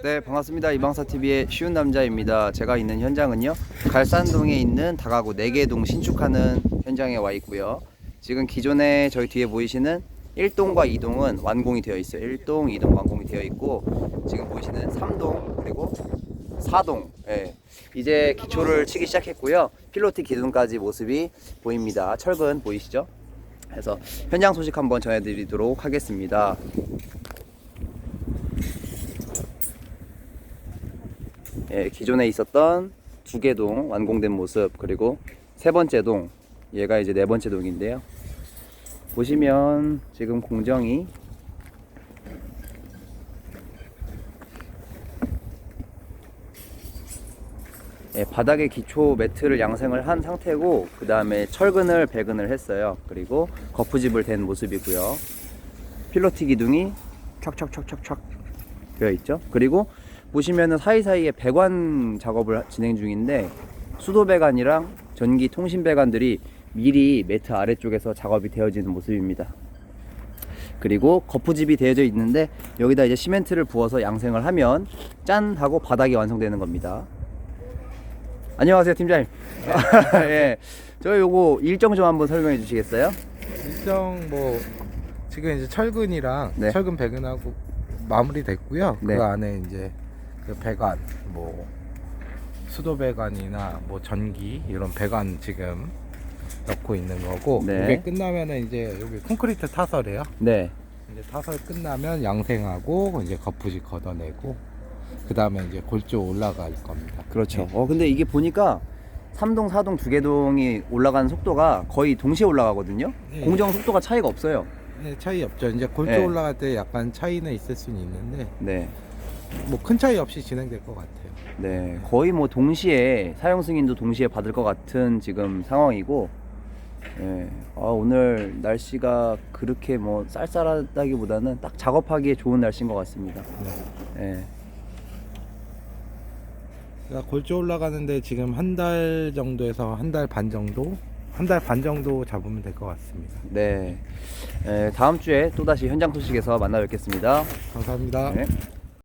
네 반갑습니다. 이방사TV의 쉬운 남자입니다. 제가 있는 현장은요 갈산동에 있는 다가구 4개동 신축하는 현장에 와 있고요. 지금 기존에 저희 뒤에 보이시는 1동과 2동은 완공이 되어 있어요. 1동 2동 완공이 되어 있고 지금 보이시는 3동 그리고 4동 예. 이제 기초를 치기 시작했고요. 필로티 기둥까지 모습이 보입니다. 철근 보이시죠? 그래서 현장 소식 한번 전해드리도록 하겠습니다 예, 기존에 있었던 두 개 동 완공된 모습 그리고 세 번째 동 얘가 이제 네 번째 동인데요. 보시면 지금 공정이 예, 바닥에 기초 매트를 양생을 한 상태고 그 다음에 철근을 배근을 했어요. 그리고 거푸집을 댄 모습이고요. 필로티 기둥이 촥촥촥촥촥 되어 있죠. 그리고 보시면은 사이사이에 배관 작업을 진행 중인데 수도 배관이랑 전기 통신 배관들이 미리 매트 아래쪽에서 작업이 되어지는 모습입니다. 그리고 거푸집이 되어져 있는데 여기다 이제 시멘트를 부어서 양생을 하면 짠 하고 바닥이 완성되는 겁니다. 안녕하세요 팀장님. 예. 저 요거 일정 좀 한번 설명해 주시겠어요? 일정 뭐 지금 이제 철근이랑 네. 철근 배근하고 마무리됐고요. 네. 그 안에 이제 그 배관 뭐 수도 배관이나 뭐 전기 이런 배관 지금 넣고 있는 거고 네. 이게 끝나면은 이제 여기 콘크리트 타설이에요. 네. 이제 타설 끝나면 양생하고 이제 거푸지 걷어내고 그 다음에 이제 골조 올라갈 겁니다. 그렇죠. 네. 어 근데 이게 보니까 3동, 4동 두 개 동이 올라가는 속도가 거의 동시에 올라가거든요. 네. 공정 속도가 차이가 없어요. 네, 차이 없죠. 이제 골조 네. 올라갈 때 약간 차이는 있을 수는 있는데 네. 뭐 큰 차이 없이 진행될 것 같아요. 네. 거의 뭐 동시에 사용 승인도 동시에 받을 것 같은 지금 상황이고 예. 아, 오늘 날씨가 그렇게 뭐 쌀쌀하다기보다는 딱 작업하기에 좋은 날씨인 것 같습니다. 네. 예. 그러니까 골조 올라가는데 지금 한 달 정도에서 한 달 반 정도 한 달 반 정도 잡으면 될 것 같습니다. 네. 예, 다음 주에 또 다시 현장 소식에서 만나 뵙겠습니다. 감사합니다. 네.